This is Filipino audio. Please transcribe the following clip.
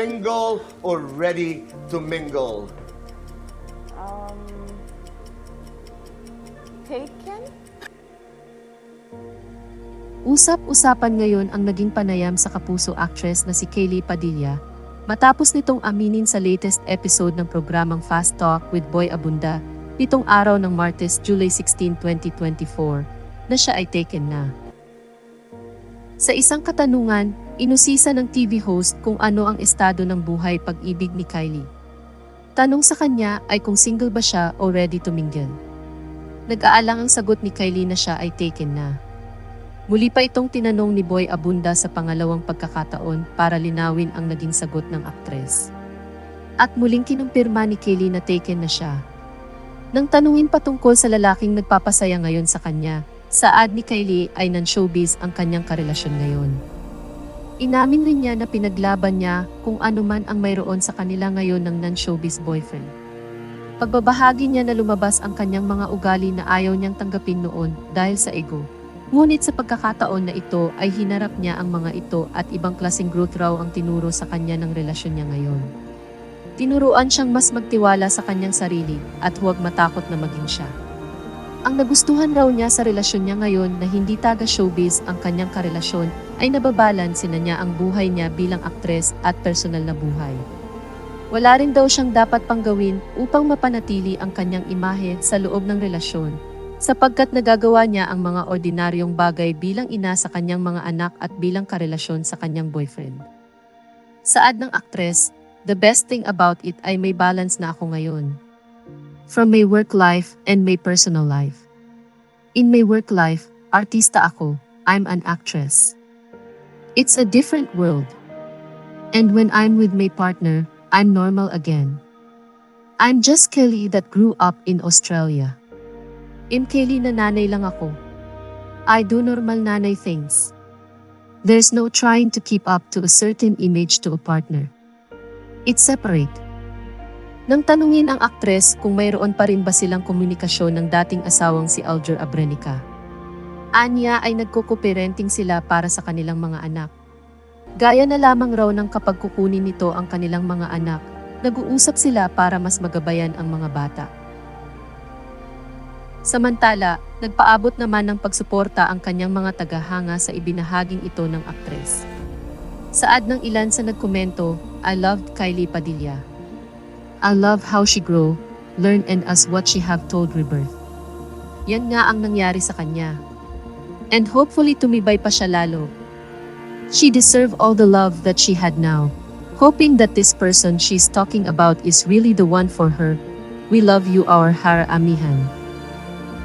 Single or ready to mingle? Um, taken? Usap-usapan ngayon ang naging panayam sa kapuso actress na si Kaylee Padilla matapos nitong aminin sa latest episode ng programang Fast Talk with Boy Abunda pitong araw ng Martes, July 16, 2024 na siya ay taken na. Sa isang katanungan, inusisa ng TV host kung ano ang estado ng buhay pag-ibig ni Kylie. Tanong sa kanya ay kung single ba siya o ready to mingle. Nag-aalang ang sagot ni Kylie na siya ay taken na. Muli pa itong tinanong ni Boy Abunda sa pangalawang pagkakataon para linawin ang naging sagot ng aktres. At muling kinumpirma ni Kylie na taken na siya. Nang tanungin patungkol sa lalaking nagpapasaya ngayon sa kanya, saad ni Kylie ay non-showbiz ang kanyang karelasyon ngayon. Inamin rin niya na pinaglaban niya kung ano man ang mayroon sa kanila ngayon ng non-showbiz boyfriend. Pagbabahagi niya na lumabas ang kanyang mga ugali na ayaw niyang tanggapin noon dahil sa ego. Ngunit sa pagkakataon na ito ay hinarap niya ang mga ito at ibang klaseng growth raw ang tinuro sa kanya ng relasyon niya ngayon. Tinuruan siyang mas magtiwala sa kanyang sarili at huwag matakot na maging siya. Ang nagustuhan raw niya sa relasyon niya ngayon na hindi taga showbiz ang kanyang karelasyon ay nababalanse na niya ang buhay niya bilang aktres at personal na buhay. Wala rin daw siyang dapat pang gawin upang mapanatili ang kanyang imahe sa loob ng relasyon sapagkat nagagawa niya ang mga ordinaryong bagay bilang ina sa kanyang mga anak at bilang karelasyon sa kanyang boyfriend. Saad ng aktres, the best thing about it ay may balance na ako ngayon. From my work life and my personal life. In my work life, artista ako, I'm an actress. It's a different world. And when I'm with my partner, I'm normal again. I'm just Kelly that grew up in Australia. I'm Kelly na nanay lang ako. I do normal nanay things. There's no trying to keep up to a certain image to a partner. It's separate. Nang tanungin ang aktres kung mayroon pa rin ba silang komunikasyon ng dating asawang si Alger Abrenica. Anya ay nagkukuparenting sila para sa kanilang mga anak. Gaya na lamang raw ng kapag kukunin nito ang kanilang mga anak, nag-uusap sila para mas magabayan ang mga bata. Samantala, nagpaabot naman ng pagsuporta ang kanyang mga tagahanga sa ibinahaging ito ng aktres. Saad ng ilan sa nagkomento, I loved Kylie Padilla. I love how she grow, learn and as what she have told Rebirth. Yan nga ang nangyari sa kanya. And hopefully tumibay pa siya lalo. She deserve all the love that she had now. Hoping that this person she's talking about is really the one for her. We love you our Har Amihan.